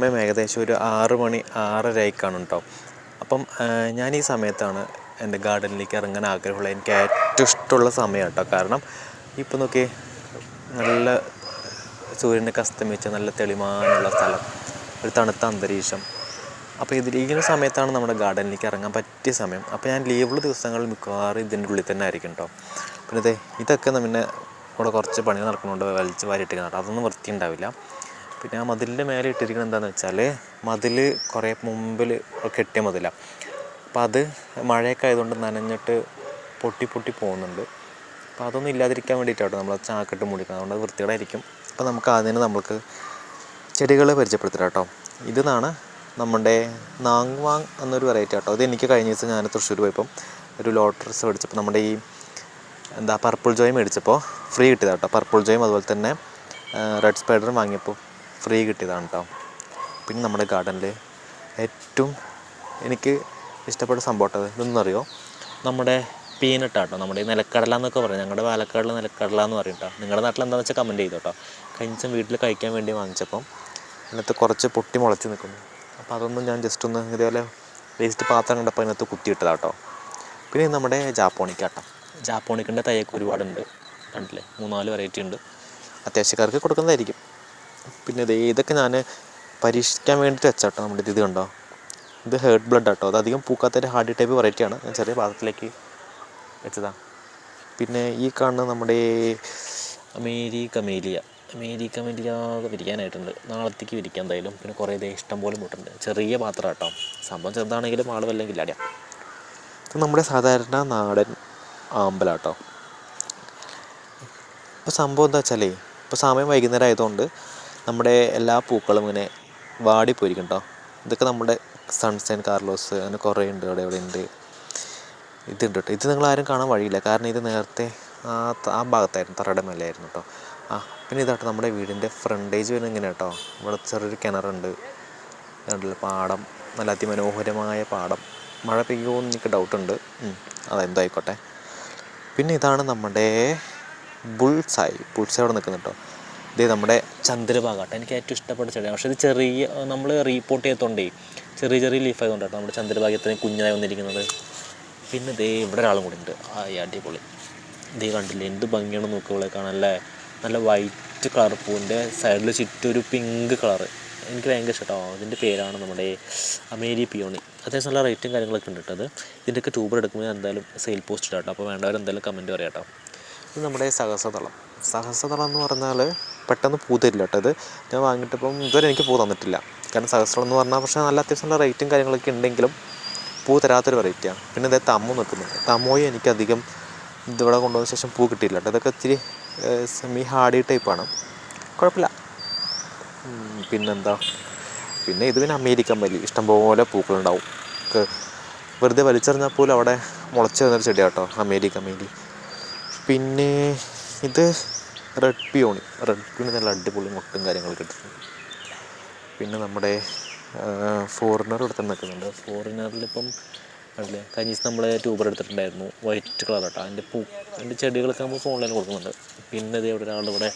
സമയം ഏകദേശം ഒരു ആറ് മണി ആറരയ്ക്കാണ് കേട്ടോ അപ്പം ഞാൻ ഈ സമയത്താണ് എന്റെ ഗാർഡനിലേക്ക് ഇറങ്ങാൻ ആഗ്രഹമുള്ള എനിക്ക് ഏറ്റവും ഇഷ്ടമുള്ള സമയമാണ് കേട്ടോ കാരണം ഇപ്പം നോക്കി നല്ല സൂര്യനൊക്കെ അസ്തമിച്ച നല്ല തെളിമാനുള്ള സ്ഥലം ഒരു തണുത്ത അന്തരീക്ഷം. അപ്പോൾ ഇതിൽ ഈ ഒരു സമയത്താണ് നമ്മുടെ ഗാർഡനിലേക്ക് ഇറങ്ങാൻ പറ്റിയ സമയം. അപ്പോൾ ഞാൻ ലീവുള്ള ദിവസങ്ങളിൽ മിക്കവാറും ഇതിന്റെ ഉള്ളിൽ തന്നെ ആയിരിക്കും കേട്ടോ പിന്നെ ഇതേ ഇതൊക്കെ ഇവിടെ കുറച്ച് പണി നടക്കുന്നുണ്ട് വലിച്ച് വാരിയിട്ടിരിക്കുന്നുണ്ട്. അതൊന്നും വൃത്തി ഉണ്ടാവില്ല പിന്നെ ആ മതിലിന്റെ മേലെ ഇട്ടിരിക്കുന്നത് എന്താണെന്ന് വെച്ചാൽ മതിൽ കുറേ മുമ്പിൽ കെട്ടിയ മതിലാണ് അപ്പോൾ അത് മഴയൊക്കെ ആയതുകൊണ്ട് നനഞ്ഞിട്ട് പൊട്ടി പൊട്ടി പോകുന്നുണ്ട്. അപ്പോൾ അതൊന്നും ഇല്ലാതിരിക്കാൻ വേണ്ടിയിട്ടാണ് നമ്മൾ ചാക്കിട്ട് മൂടിക്കുന്നത്. അതുകൊണ്ട് അത് വൃത്തികേടായിരിക്കും. അപ്പോൾ നമുക്ക് അതിന് നമ്മൾക്ക് ചെടികളെ പരിചയപ്പെടുത്തരാം കേട്ടോ ഇതാണ് നമ്മുടെ നാങ്വാങ് എന്നൊരു വെറൈറ്റി കേട്ടോ അത് എനിക്ക് കഴിഞ്ഞ ദിവസം ഞാൻ തൃശ്ശൂർ പോയപ്പം ഒരു ലോട്ടറിസ് മേടിച്ചപ്പോൾ നമ്മുടെ ഈ എന്താ പർപ്പിൾ ജോയ് മേടിച്ചപ്പോൾ ഫ്രീ കിട്ടിയതാട്ടോ. കേട്ടോ പർപ്പിൾ ജോയും അതുപോലെ തന്നെ റെഡ് സ്പൈഡറും വാങ്ങിയപ്പോൾ ഫ്രീ കിട്ടിയതാണ് കേട്ടോ പിന്നെ നമ്മുടെ ഗാർഡനിൽ ഏറ്റവും എനിക്ക് ഇഷ്ടപ്പെട്ട സംഭവം അറിയോ നമ്മുടെ പീനട്ട് കേട്ടോ നമ്മുടെ ഈ നിലക്കടല എന്നൊക്കെ പറയും. ഞങ്ങളുടെ പാലക്കാടിൽ നിലക്കടല എന്ന് പറയും കേട്ടോ നിങ്ങളുടെ നാട്ടിൽ എന്താണെന്ന് വെച്ചാൽ കമന്റ് ചെയ്തു കേട്ടോ കഴിഞ്ഞ വീട്ടിൽ കഴിക്കാൻ വേണ്ടി വാങ്ങിച്ചപ്പം അതിനകത്ത് കുറച്ച് പൊട്ടി മുളച്ച് നിൽക്കുന്നു അപ്പോൾ അതൊന്നും ഞാൻ ജസ്റ്റ് ഒന്ന് ഇതേപോലെ വേസ്റ്റ് പാത്രം കണ്ടപ്പോൾ അതിനകത്ത് കുത്തിയിട്ടതാണ് കേട്ടോ പിന്നെ നമ്മുടെ ജാപ്പോണിക്ക കേട്ടോ ജാപ്പോണിക്കിന്റെ തയ്യൊക്കെ ഒരുപാടുണ്ട് കണ്ടില്ലേ? മൂന്നാൽ വെറൈറ്റി ഉണ്ട്. അത്യാവശ്യക്കാർക്ക് കൊടുക്കുന്നതായിരിക്കും. പിന്നെ ഇത് ഇതൊക്കെ ഞാൻ പരീക്ഷിക്കാൻ വേണ്ടിയിട്ട് വെച്ചാട്ടോ നമ്മുടെ ഇത് കണ്ടോ? ഇത് ഹേർട്ട് ബ്ലഡ് ആട്ടോ. അത് അധികം പൂക്കാത്തൊരു ഹാർഡ് ടൈപ്പ് വെറൈറ്റിയാണ് ഞാൻ ചെറിയ പാത്രത്തിലേക്ക് വെച്ചതാണ് പിന്നെ ഈ കാണുന്ന നമ്മുടെ അമേരി കമേലിയ അമേരി കമേലിയ വിരിക്കാനായിട്ടുണ്ട്. നാളത്തേക്ക് വിരിക്കാൻ എന്തായാലും. പിന്നെ കുറേ ദേ ഇഷ്ടം പോലെ മുട്ടുണ്ട്. ചെറിയ പാത്രം കേട്ടോ സംഭവം ചെറുതാണെങ്കിലും ആൾ വല്ലെങ്കിൽ അടിയാം ഇത് നമ്മുടെ സാധാരണ നാടൻ ആമ്പലാട്ടോ. ഇപ്പോൾ സംഭവം എന്താ വെച്ചാലേ ഇപ്പോൾ സമയം വൈകുന്നേരം ആയതുകൊണ്ട് നമ്മുടെ എല്ലാ പൂക്കളും ഇങ്ങനെ വാടിപ്പോയിരിക്കും കേട്ടോ ഇതൊക്കെ നമ്മുടെ സൺസൈൻ കാർലോസ് അങ്ങനെ കുറേ ഉണ്ട് അവിടെ ഇവിടെ ഉണ്ട്. ഇതുണ്ട് കേട്ടോ ഇത് നിങ്ങൾ ആരും കാണാൻ വഴിയില്ല. കാരണം ഇത് നേരത്തെ ആ ആ ഭാഗത്തായിരുന്നു തറയുടെ മേലെയായിരുന്നു കേട്ടോ ആ പിന്നെ ഇതാട്ടോ നമ്മുടെ വീടിന്റെ ഫ്രണ്ടേജ് വരുന്നത് ഇങ്ങനെ കേട്ടോ ഇവിടെ ചെറിയൊരു കിണറുണ്ട്. കണ്ടില്ല? പാടം. നല്ല അതിമനോഹരമായ പാടം. മഴ പെയ്യുമോ എന്ന് എനിക്ക് ഡൗട്ടുണ്ട് അതെന്തോ ആയിക്കോട്ടെ പിന്നെ ഇതാണ് നമ്മുടെ ബുൾസായി ബുൾസായി അവിടെ നിൽക്കുന്നുണ്ടോ ഇത് നമ്മുടെ ചന്ദ്രഭാഗ കേട്ടോ എനിക്ക് ഏറ്റവും ഇഷ്ടപ്പെട്ട ചെടിയാണ്. പക്ഷേ ഇത് ചെറിയ നമ്മൾ റീപ്പോർട്ട് ചെയ്തോണ്ടേ ചെറിയ ചെറിയ ലീഫ് ആയതുകൊണ്ട് കേട്ടോ നമ്മുടെ ചന്ദ്രഭാഗം ഇത്രയും കുഞ്ഞായി വന്നിരിക്കുന്നത്. പിന്നെ ദേ ഇവിടെ ഒരാളും കൂടി ഉണ്ട്. ആ അടിപൊളി. ദേ കണ്ടില്ലേ എന്ത് ഭംഗിയാണ് നോക്കുകളെ കാണാനല്ലേ നല്ല വൈറ്റ് കളർ പൂവിന്റെ സൈഡിൽ ചുറ്റും ഒരു പിങ്ക് കളർ എനിക്ക് ഭയങ്കര ഇഷ്ടം കേട്ടോ. ഇതിന്റെ പേരാണ് നമ്മുടെ അമേരി പിയോണി. അത്യാവശ്യം നല്ല റേറ്റും കാര്യങ്ങളൊക്കെ ഉണ്ട് കേട്ടോ അത്. ഇതിന്റെയൊക്കെ ട്യൂബർ എടുക്കുമ്പോൾ എന്തായാലും സെയിൽ പോസ്റ്റ് ഇടാം കേട്ടോ. അപ്പോൾ വേണ്ടവരെന്തായാലും കമന്റ് പറയാം കേട്ടോ. ഇത് നമ്മുടെ സഹസ്രതളം സഹസ്രതളം എന്ന് പറഞ്ഞാൽ പെട്ടെന്ന് പൂ തരില്ല കേട്ടോ ഇത്. ഞാൻ വാങ്ങിയിട്ടിപ്പം ഇതുവരെ എനിക്ക് പൂ തന്നിട്ടില്ല. കാരണം സഹസ്രം എന്ന് പറഞ്ഞാൽ പക്ഷേ നല്ല അത്യാവശ്യം നല്ല റേറ്റും കാര്യങ്ങളൊക്കെ ഉണ്ടെങ്കിലും പൂ തരാത്തൊരു വെറൈറ്റിയാണ് പിന്നെ ഇതേ തമ്മു നിൽക്കുന്നുണ്ട് തമ്മോയും എനിക്കധികം ഇതിവിടെ കൊണ്ടുവന്ന ശേഷം പൂ കിട്ടിയില്ല കേട്ടോ. ഇതൊക്കെ ഇത്തിരി സെമി ഹാർഡി ടൈപ്പാണ് കുഴപ്പമില്ല. പിന്നെന്താ? പിന്നെ ഇത് പിന്നെ അമേരിക്കൻ വലി ഇഷ്ടംപോലെ പൂക്കളുണ്ടാവും. വെറുതെ വലിച്ചെറിഞ്ഞാൽ പോലും അവിടെ മുളച്ച് വരുന്നൊരു ചെടിയാട്ടോ അമേരിക്കൻ മല്ലി പിന്നെ ഇത് റെഡ് പിയോണി റെഡ് പിയോണി നല്ല അടിപൊളി മുട്ടും കാര്യങ്ങളൊക്കെ എടുത്തിട്ടുണ്ട് പിന്നെ നമ്മുടെ ഫോറിനർ ഇവിടെ നിൽക്കുന്നുണ്ട്. ഫോറിനറിലിപ്പം കണ്ടില്ലേ കഴിഞ്ഞ ദിവസം നമ്മൾ ട്യൂബർ എടുത്തിട്ടുണ്ടായിരുന്നു. വൈറ്റ് കളർ കേട്ടോ അതിന്റെ പൂ അതിന്റെ ചെടികളൊക്കെ നമ്മൾ ഫോണിൽ കൊടുക്കുന്നുണ്ട്. പിന്നെ ഇതേ ഇവിടെ ഒരാളിവിടെ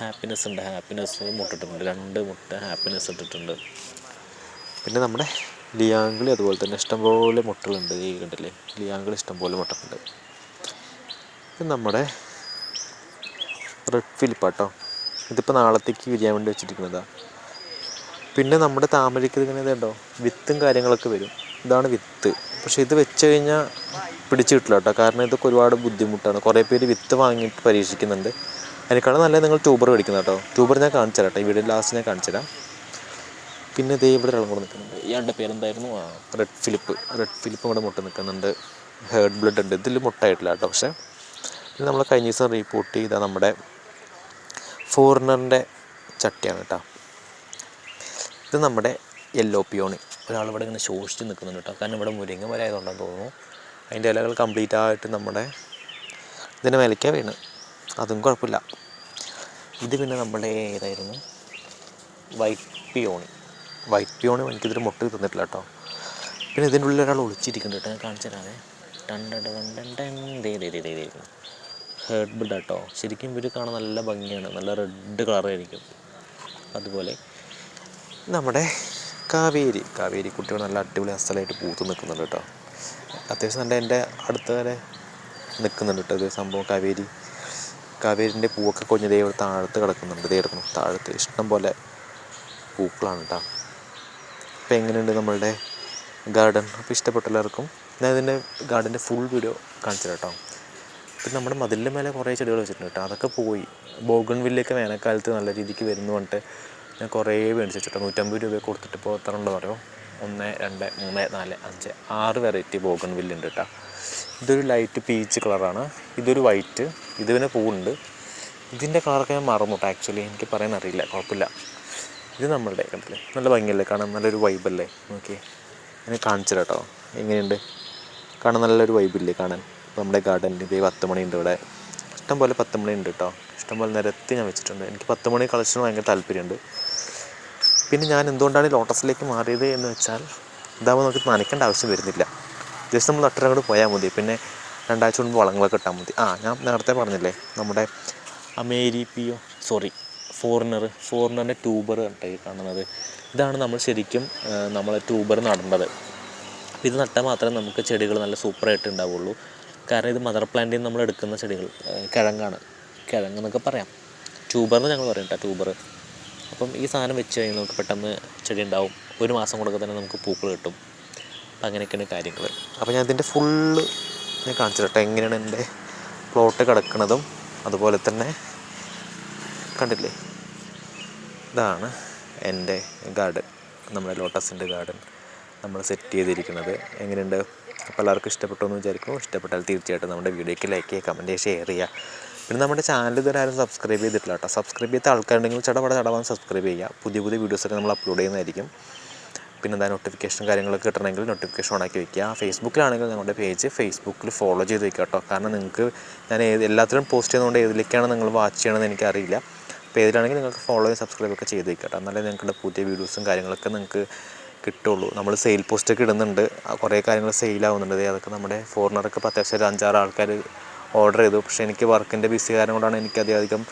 ഹാപ്പിനെസ് ഉണ്ട്. ഹാപ്പിനെസ് മുട്ടിട്ടുണ്ട് രണ്ട് മുട്ട ഹാപ്പിനെസ് ഇട്ടിട്ടുണ്ട്. പിന്നെ നമ്മുടെ ലിയാങ്കിളി അതുപോലെ തന്നെ ഇഷ്ടംപോലെ മുട്ടകളുണ്ട്. ഈ കണ്ടില്ലേ? ലിയാങ്കിളി ഇഷ്ടംപോലെ മുട്ടുണ്ട് ഇത് നമ്മുടെ റെഡ് ഫിലിപ്പാട്ടോ ഇതിപ്പോൾ നാളത്തേക്ക് വിരിയാൻ വേണ്ടി വെച്ചിരിക്കുന്നതാണ് പിന്നെ നമ്മുടെ താമരയ്ക്ക് ഇങ്ങനെ ഇതുണ്ടോ വിത്തും കാര്യങ്ങളൊക്കെ വരും. ഇതാണ് വിത്ത്. പക്ഷേ ഇത് വെച്ച് കഴിഞ്ഞാൽ പിടിച്ചു കിട്ടില്ല കേട്ടോ. കാരണം ഇതൊക്കെ ഒരുപാട് ബുദ്ധിമുട്ടാണ്. കുറേ പേര് വിത്ത് വാങ്ങിയിട്ട് പരീക്ഷിക്കുന്നുണ്ട്. അതിനേക്കാളും നല്ലത് നിങ്ങൾ ട്യൂബർ മേടിക്കുന്നത് കേട്ടോ. ട്യൂബർ ഞാൻ കാണിച്ചു തരാം കേട്ടോ. ലാസ്റ്റ് ഞാൻ കാണിച്ചു തരാം. പിന്നെ ഇതേ ഇവിടെ ഒരാളും കൂടെ നിൽക്കുന്നുണ്ട്. ഇയാളുടെ പേരെന്തായിരുന്നു? റെഡ് ഫിലിപ്പ് റെഡ് ഫിലിപ്പ് ഇവിടെ മുട്ട നിൽക്കുന്നുണ്ട്. ഹേർഡ് ബ്ലഡ് ഉണ്ട്. ഇതിൽ മുട്ടായിട്ടില്ല കേട്ടോ. പക്ഷേ ഇത് നമ്മൾ കഴിഞ്ഞ ദിവസം റിപ്പോർട്ട് ചെയ്ത നമ്മുടെ ഫോറിനറിന്റെ ചട്ടിയാണ് കേട്ടോ ഇത് നമ്മുടെ യെല്ലോ പിയോണി ഒരാളിവിടെ ഇങ്ങനെ ശോഷിച്ച് നിൽക്കുന്നുണ്ട് കേട്ടോ കാരണം ഇവിടെ മുരിങ്ങ മരം തോന്നുന്നു. അതിന്റെ ഇലകൾ കംപ്ലീറ്റ് ആയിട്ട് നമ്മുടെ ഇതിന്റെ മേലേക്കാണ് വീണ്. അതും കുഴപ്പമില്ല. ഇത് പിന്നെ നമ്മുടെ ഏതായിരുന്നു? വൈറ്റ് പിയോണി വൈറ്റ് പിയോണി എനിക്കിതൊരു മുട്ട തന്നിട്ടില്ല കേട്ടോ പിന്നെ ഇതിന്റെ ഉള്ളിൽ ഒരാൾ ഒളിച്ചിരിക്കുന്നുണ്ട് കേട്ടോ ഞാൻ കാണിച്ചു തരാതെ ടണ്ടേ ദേ ദേ ദേ ദേ. ബിൽഡ് കേട്ടോ ശരിക്കും ഇവർ കാണാൻ നല്ല ഭംഗിയാണ്. നല്ല റെഡ് കളറായിരിക്കും അതുപോലെ നമ്മുടെ കാവേരി. കാവേരി കുട്ടികൾ നല്ല അടിപൊളി അസലായിട്ട് പൂത്ത് നിൽക്കുന്നുണ്ട് കേട്ടോ. അത്യാവശ്യം നല്ല എന്റെ അടുത്ത് വരെ നിൽക്കുന്നുണ്ട് കേട്ടോ ഇത് സംഭവം കാവേരി. കാവേരിന്റെ പൂവൊക്കെ കൊഞ്ഞ് ദൈവം താഴത്ത് കിടക്കുന്നുണ്ട്. കിടക്കുന്നു. താഴത്ത്. ഇഷ്ടം പോലെ പൂക്കളാണ് കേട്ടോ. അപ്പോൾ എങ്ങനെയുണ്ട് നമ്മളുടെ ഗാർഡൻ? അപ്പോൾ ഇഷ്ടപ്പെട്ട എല്ലാവർക്കും ഞാൻ ഇതിന്റെ ഗാർഡന്റെ ഫുൾ വീഡിയോ കാണിച്ചു കേട്ടോ. പിന്നെ നമ്മുടെ മതിലിന്റെ മേലെ കുറേ ചെടികൾ വെച്ചിട്ടുണ്ട് കേട്ടോ. അതൊക്കെ പോയി. ബോഗൺ വില്ലൊക്കെ വേനൽക്കാലത്ത് നല്ല രീതിക്ക് വരുന്നു പറഞ്ഞിട്ട് ഞാൻ കുറേ മേടിച്ച് വെച്ചിട്ട് നൂറ്റമ്പത് രൂപ കൊടുത്തിട്ട് ഇപ്പോൾ എത്ര ഉണ്ടെന്ന് പറയുമോ ഒന്ന് രണ്ട് മൂന്ന് നാല് അഞ്ച് ആറ് വെറൈറ്റി ബോഗൺ വില്ലുണ്ട് കേട്ടോ. ഇതൊരു ലൈറ്റ് പീച്ച് കളറാണ് ഇതൊരു വൈറ്റ് ഇത് പിന്നെ പൂവുണ്ട്. ഇതിന്റെ കളറൊക്കെ ഞാൻ മറന്നു കേട്ടോ ആക്ച്വലി എനിക്ക് പറയാൻ അറിയില്ല. കുഴപ്പമില്ല. ഇത് നമ്മളുടെ കണ്ടില്ലേ? നല്ല ഭംഗിയല്ലേ? കാണാൻ നല്ലൊരു വൈബല്ലേ നോക്കി എന്നെ കാണിച്ചു കേട്ടോ. എങ്ങനെയുണ്ട്? കാണാൻ നല്ലൊരു വൈബില്ലേ കാണാൻ. നമ്മുടെ ഗാർഡനിൽ ഇതേ പത്ത് ഉണ്ട് ഇവിടെ. ഇഷ്ടംപോലെ പത്ത് മണി ഉണ്ട് കേട്ടോ ഇഷ്ടംപോലെ നിരത്തി ഞാൻ വെച്ചിട്ടുണ്ട്. എനിക്ക് പത്ത് മണി കളക്ഷൻ ഭയങ്കര താല്പര്യമുണ്ട്. പിന്നെ ഞാൻ എന്തുകൊണ്ടാണ് ലോട്ടസിലേക്ക് മാറിയത് എന്ന് വെച്ചാൽ ഇതാവുമ്പോൾ നമുക്ക് നനയ്ക്കേണ്ട ആവശ്യം വരുന്നില്ല. ജസ്റ്റ് നമ്മൾ അട്ടര കൂടെ പോയാൽ മതി. പിന്നെ രണ്ടാഴ്ച മുൻപ് വളങ്ങളൊക്കെ ഇട്ടാൽ മതി. ആ ഞാൻ നേരത്തെ പറഞ്ഞില്ലേ നമ്മുടെ അമേരിപ്പിയോ സോറി ഫോറിനർ ഫോറിനറിന്റെ ട്യൂബർ കണ്ടേ കാണുന്നത്. ഇതാണ് നമ്മൾ ശരിക്കും നമ്മൾ ട്യൂബർ നടേണ്ടത് ഇത് നട്ടാൽ മാത്രമേ നമുക്ക് ചെടികൾ നല്ല സൂപ്പറായിട്ട് ഉണ്ടാവുള്ളൂ. കാരണം ഇത് മദർ പ്ലാന്റിൽ നിന്ന് നമ്മൾ എടുക്കുന്ന ചെടികൾ കിഴങ്ങാണ്. കിഴങ്ങ് എന്നൊക്കെ പറയാം. ട്യൂബർ എന്ന് ഞങ്ങൾ പറയും കേട്ടോ ട്യൂബർ. അപ്പം ഈ സാധനം വെച്ച് കഴിഞ്ഞാൽ നമുക്ക് പെട്ടെന്ന് ചെടി ഉണ്ടാവും. ഒരു മാസം കൊണ്ടൊക്കെ തന്നെ നമുക്ക് പൂക്കൾ കിട്ടും. അപ്പം അങ്ങനെയൊക്കെയാണ് കാര്യങ്ങൾ. അപ്പോൾ ഞാൻ ഇതിന്റെ ഫുള്ള് ഞാൻ കാണിച്ചു കേട്ടോ എങ്ങനെയാണ് എന്റെ പ്ലോട്ട് കിടക്കുന്നതും അതുപോലെ തന്നെ കണ്ടില്ലേ? ഇതാണ് എന്റെ ഗാർഡൻ. നമ്മുടെ ലോട്ടസിന്റെ ഗാർഡൻ. നമ്മൾ സെറ്റ് ചെയ്തിരിക്കുന്നത്. എങ്ങനെയുണ്ട്? അപ്പോൾ എല്ലാവർക്കും ഇഷ്ടപ്പെട്ടു എന്ന് വിചാരിക്കും ഇഷ്ടപ്പെട്ടാൽ തീർച്ചയായിട്ടും നമ്മുടെ വീഡിയോയ്ക്ക് ലൈക്ക് ചെയ്യുക കമന്റ് ചെയ്യുക ഷെയർ ചെയ്യുക. പിന്നെ നമ്മുടെ ചാനൽ ഇതുവരെ ആരും സബ്സ്ക്രൈബ് ചെയ്തിട്ടില്ല കേട്ടോ. സബ്സ്ക്രൈബ് ചെയ്ത ആൾക്കാരുണ്ടെങ്കിൽ ചടപട ചടവാൻ സബ്സ്ക്രൈബ് ചെയ്യുക. പുതിയ പുതിയ വീഡിയോസൊക്കെ നമ്മൾ അപ്ലോഡ് ചെയ്യുന്നതായിരിക്കും. പിന്നെ എന്താ നോട്ടിഫിക്കേഷൻ കാര്യങ്ങളൊക്കെ കിട്ടണമെങ്കിൽ നോട്ടിഫിക്കേഷൻ ഓണാക്കി വയ്ക്കുക ഫേസ്ബുക്കിലാണെങ്കിൽ ഞങ്ങളുടെ പേജ് ഫേസ്ബുക്കിൽ ഫോളോ ചെയ്ത് വയ്ക്കുക കേട്ടോ. കാരണം നിങ്ങൾക്ക് ഞാൻ ഏത് പോസ്റ്റ് ചെയ്യുന്നതുകൊണ്ട് ഏതിലേക്കാണ് നിങ്ങൾ വാച്ച് ചെയ്യണമെന്ന് എനിക്കറിയില്ല. അപ്പോൾ ഏതിലാണെങ്കിൽ നിങ്ങൾക്ക് ഫോളോ സബ്സ്ക്രൈബ് ഒക്കെ ചെയ്ത് വെക്കുക കേട്ടോ. എന്നാലേ നിങ്ങളുടെ പുതിയ വീഡിയോസും കാര്യങ്ങളൊക്കെ നിങ്ങൾക്ക് കിട്ടുള്ളൂ. നമ്മൾ സെയിൽ പോസ്റ്റൊക്കെ ഇടുന്നുണ്ട്. കുറേ കാര്യങ്ങൾ സെയിലാവുന്നുണ്ട് അതൊക്കെ നമ്മുടെ ഫോറിനറൊക്കെ അത്യാവശ്യം ഒരു അഞ്ചാറ് ആൾക്കാർ ഓർഡർ ചെയ്തു. പക്ഷേ എനിക്ക് വർക്കിന്റെ ബിസി കാരണം കൊണ്ടാണ് എനിക്ക് അധികം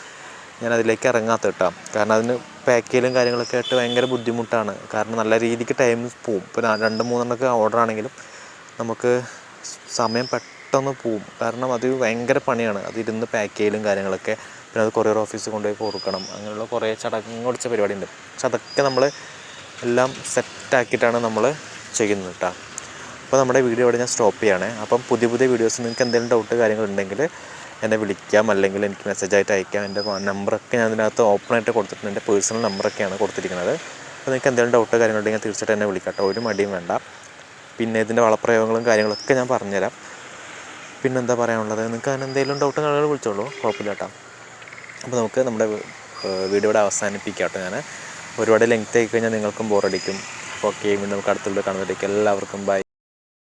ഞാൻ അതിലേക്ക് ഇറങ്ങാത്ത കേട്ടോ കാരണം അതിന് പാക്ക് ചെയ്യലും കാര്യങ്ങളൊക്കെ ആയിട്ട് ഭയങ്കര ബുദ്ധിമുട്ടാണ്. കാരണം നല്ല രീതിക്ക് ടൈം പോവും. ഇപ്പോൾ രണ്ട് മൂന്നെണ്ണമൊക്കെ ഓർഡർ ആണെങ്കിലും നമുക്ക് സമയം പെട്ടെന്ന് പോവും. കാരണം അത് ഭയങ്കര പണിയാണ്. അത് ഇരുന്ന് പാക്ക് ചെയ്യലും കാര്യങ്ങളൊക്കെ. പിന്നെ അത് കൊറിയർ ഓഫീസ് കൊണ്ടുപോയി കൊടുക്കണം. അങ്ങനെയുള്ള കുറേ ചടങ്ങ് പിടിച്ച പരിപാടിയുണ്ട്. പക്ഷെ അതൊക്കെ നമ്മൾ എല്ലാം സെറ്റാക്കിയിട്ടാണ് നമ്മൾ ചെയ്യുന്നത് കേട്ടോ അപ്പോൾ നമ്മുടെ വീഡിയോ ഇവിടെ ഞാൻ സ്റ്റോപ്പ് ചെയ്യുകയാണ് അപ്പം പുതിയ പുതിയ വീഡിയോസ് നിങ്ങൾക്ക് എന്തെങ്കിലും ഡൗട്ട് കാര്യങ്ങളുണ്ടെങ്കിൽ എന്നെ വിളിക്കാം. അല്ലെങ്കിൽ എനിക്ക് മെസ്സേജ് ആയിട്ട് അയക്കാം. എന്റെ നമ്പറൊക്കെ ഞാൻ അതിനകത്ത് ഓപ്പൺ ആയിട്ട് കൊടുത്തിട്ടുണ്ട്. എന്റെ പേഴ്സണൽ നമ്പറൊക്കെയാണ് കൊടുത്തിരിക്കുന്നത്. അപ്പോൾ നിങ്ങൾക്ക് എന്തെങ്കിലും ഡൗട്ട് കാര്യങ്ങളുണ്ടെങ്കിൽ തീർച്ചയായിട്ടും എന്നെ വിളിക്കാം ഒരു മടിയും വേണ്ട. പിന്നെ ഇതിന്റെ വളപ്രയോഗങ്ങളും കാര്യങ്ങളൊക്കെ ഞാൻ പറഞ്ഞുതരാം. പിന്നെന്താ പറയാനുള്ളത്? നിങ്ങൾക്ക് അതിന് എന്തെങ്കിലും ഡൗട്ട് കാര്യങ്ങൾ വിളിച്ചോളൂ. കുഴപ്പമില്ല കേട്ടോ അപ്പോൾ നമുക്ക് നമ്മുടെ വീഡിയോ ഇവിടെ അവസാനിപ്പിക്കാം കേട്ടോ ഞാൻ ഒരുപാട് ലെങ്ത് ആയി കഴിഞ്ഞാൽ നിങ്ങൾക്കും ബോറടിക്കും അപ്പോൾ ഓക്കെ വീണ്ടും നമുക്ക് അടുത്തുള്ള കാണുന്നതിലേക്ക് എല്ലാവർക്കും ബൈ